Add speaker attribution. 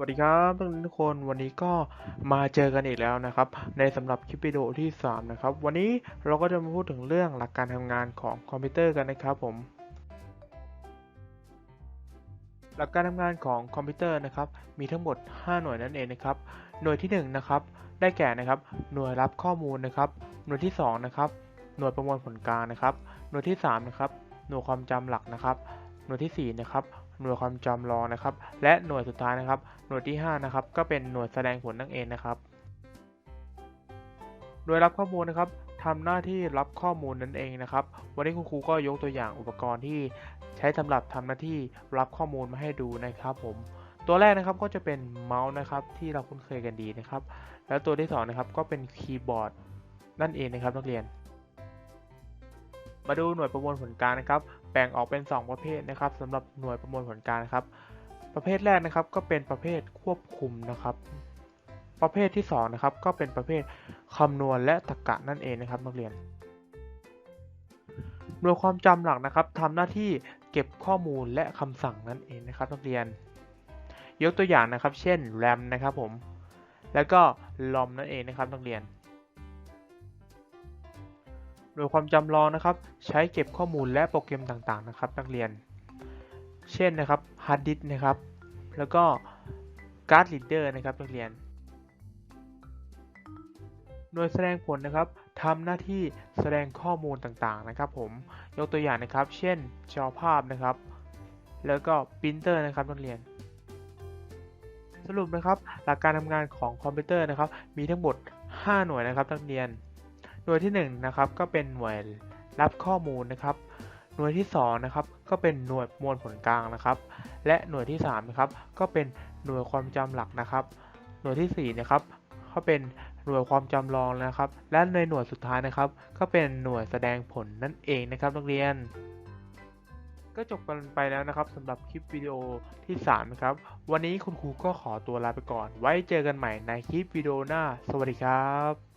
Speaker 1: วัสดีครับทุกคนวันนี้ก็มาเจอกันอีกแล้วนะครับ ในสำหรับคลิปวิดีโอที่ 3 นะครับ วันนี้เราก็จะมาพูดถึงเรื่องหลักการทำงานของคอมพิวเตอร์กันนะครับผม หลักการทำงานของคอมพิวเตอร์นะครับ มีทั้งหมด 5 หน่วยนั่นเองนะครับ หน่วยที่ 1 นะครับ ได้แก่นะครับ หน่วยรับข้อมูลนะครับ หน่วยที่ 2 นะครับ หน่วยประมวลผลกลางนะครับ หน่วยที่ 3 นะครับ หน่วยความจำหลักนะครับ หน่วยที่ 4 นะครับ หน่วยความจำรองนะครับ และหน่วยสุดท้ายนะครับ หน่วยที่ 5 นะครับ ก็เป็นหน่วยแสดงผลนั่นเองนะครับหน่วยรับข้อมูลนะครับทำหน้าที่รับข้อมูลนั่นเองนะครับ วันนี้คุณครูก็ยกตัวอย่างอุปกรณ์ที่ใช้สำหรับทำหน้าที่รับข้อมูลมาให้ดูนะครับ ผม ตัวแรกนะครับก็จะเป็นเมาส์นะครับที่เราคุ้นเคยกันดีนะครับ แล้วตัวที่สองนะครับก็เป็นคีย์บอร์ดนั่นเองนะครับนักเรียน มาดูหน่วยประมวลผลการนะครับ แบ่งออกเป็น 2 ประเภทนะครับสำหรับหน่วยประมวลผลการครับ ประเภทแรกนะครับก็เป็นประเภทควบคุมนะครับ ประเภทที่2นะครับก็เป็นประเภทคำนวณและตรรกะนั่นเองนะครับนักเรียน หน่วยความจำหลักนะครับทำหน้าที่เก็บข้อมูลและคำสั่งนั่นเองนะครับนักเรียน ยกตัวอย่างนะครับ เช่น RAM นะครับผมแล้วก็ ROM นั่นเองนะครับนักเรียน โดยความจำลองนะครับ ใช้เก็บข้อมูลและโปรแกรมต่างๆนะครับ นักเรียน เช่นนะครับฮาร์ดดิสนะครับ แล้วก็การ์ดลีดเดอร์นะครับนักเรียน หน่วยแสดงผลนะครับทำหน้าที่แสดงข้อมูลต่างๆนะครับ ผมยกตัวอย่างนะครับ เช่นจอภาพนะครับ แล้วก็ปรินเตอร์นะครับนักเรียน สรุปนะครับ หลักการทำงานของคอมพิวเตอร์นะครับ มีทั้งหมด 5 หน่วยนะครับนักเรียน น่วยที่1นะครับก็เป็นหน่วยรับข้อมูลนะครับ หน่วยที่2นะครับก็เป็นหน่วยมวลผลกลางนะครับ และหน่วยที่3นะครับก็เป็นหน่วยความจำหลักนะครับ หน่วยที่4นะครับก็เป็นหน่วยความจำลองนะครับ และในหน่วยสุดท้ายนะครับ ก็เป็นหน่วยแสดงผลนั่นเองนะครับนักเรียน ก็จบกันไปแล้วนะครับสำหรับคลิปวิดีโอที่3นะครับวันนี้คุณครูก็ขอตัวลาไปก่อน ไว้เจอกันใหม่ในคลิปวิดีโอหน้า สวัสดีครับ